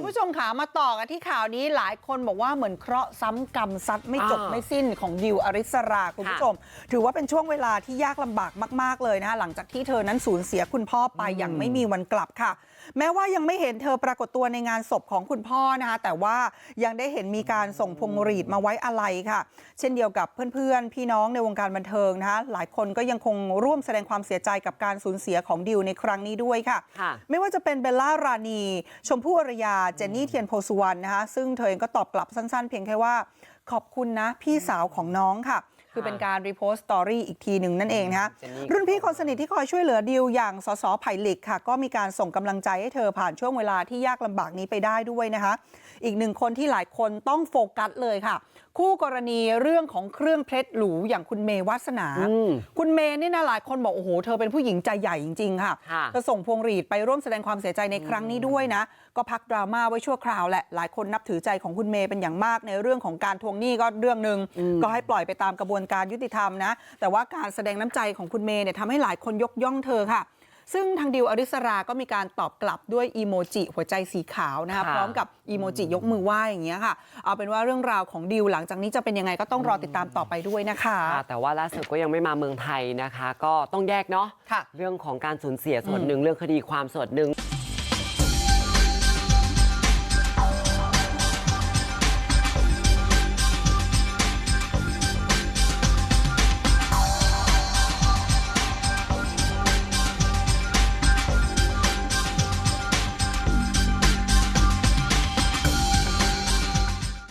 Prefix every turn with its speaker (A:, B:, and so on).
A: คุณผู้ชมขามาต่อกันที่ข่าวนี้หลายคนบอกว่าเหมือนเคราะห์ซ้ำกรรมซัดไม่จบ
B: อ่า
A: ไม่สิ้นของดิวอริสราคุณผู้ชม ถือว่าเป็นช่วงเวลาที่ยากลำบากมาก ๆ เลยนะคะหลังจากที่เธอนั้นสูญเสียคุณพ่อไปอย่างไม่มีวันกลับค่ะ แม้ว่ายังไม่เห็นเธอปรากฏตัวในงานศพของคุณพ่อนะคะแต่ว่ายังได้เห็นมีการส่งพวงหรีดมาไว้อาลัยค่ะ เช่นเดียวกับเพื่อนๆ พี่น้องในวงการบันเทิงนะคะหลายคนก็ยังคงร่วมแสดงความเสียใจกับการสูญเสียของดิวในครั้งนี้ด้วยค่ะ
B: ค่ะ
A: ไม่ว่าจะเป็นเบลล่ารานีชมพู่อารยาเจนนี่เทียนโพสุวรรณนะคะซึ่งเธอเองก็ตอบกลับสั้นๆเพียงแค่ว่าขอบคุณนะพี่สาวของน้องค่ะ คือเป็นการรีโพสต์สตอรี่อีกทีหนึ่งนั่นเองนะคะ
B: เจนนี่
A: รุ่นพี่คนสนิทที่คอยช่วยเหลือดิวอย่างสสไผ่หลิกค่ะ ก็มีการส่งกำลังใจให้เธอผ่านช่วงเวลาที่ยากลำบากนี้ไปได้ด้วยนะคะ อีกหนึ่งคนที่หลายคนต้องโฟกัสเลยค่ะ คู่กรณีเรื่องของเครื่องเพชรหรูอย่างคุณเมย์วาสนา
B: อืม
A: คุณเมย์เนี่ยนะหลายคนบอกโอ้โหเธอเป็นผู้หญิงใจใหญ่จริง ๆ ค่ะ
B: ค่ะ
A: ก็ส่งพวงหรีดไปร่วมแสดงความเสียใจในครั้งนี้ด้วยนะ ก็พักดราม่าไว้ชั่วคราวแหละหลายคนนับถือใจของคุณเมย์เป็นอย่างมากในเรื่องของการทวงหนี้ก็เรื่องหนึ่งก็ให้ปล่อยไปตามกระบวนการยุติธรรมนะแต่ว่าการแสดงน้ำใจของคุณเมย์เนี่ยทำให้หลายคนยกย่องเธอค่ะ ซึ่งทางดิวอริสราก็มีการตอบกลับด้วยอีโมจิหัวใจสีขาวนะคะ
B: ค่ะ
A: พร้อมกับอีโมจิยกมือไหว้อย่างเงี้ยค่ะ เอาเป็นว่าเรื่องราวของดิวหลังจากนี้จะเป็นยังไงก็ต้องรอติดตามต่อไปด้วยนะคะ
B: ค่ะแต่ว่าล่าสุดก็ยังไม่มาเมืองไทยนะคะ ก็ต้องแยกเนาะ
A: ค่ะ
B: เรื่องของการสูญเสียส่วนหนึ่งเรื่องคดีความส่วนหนึ่ง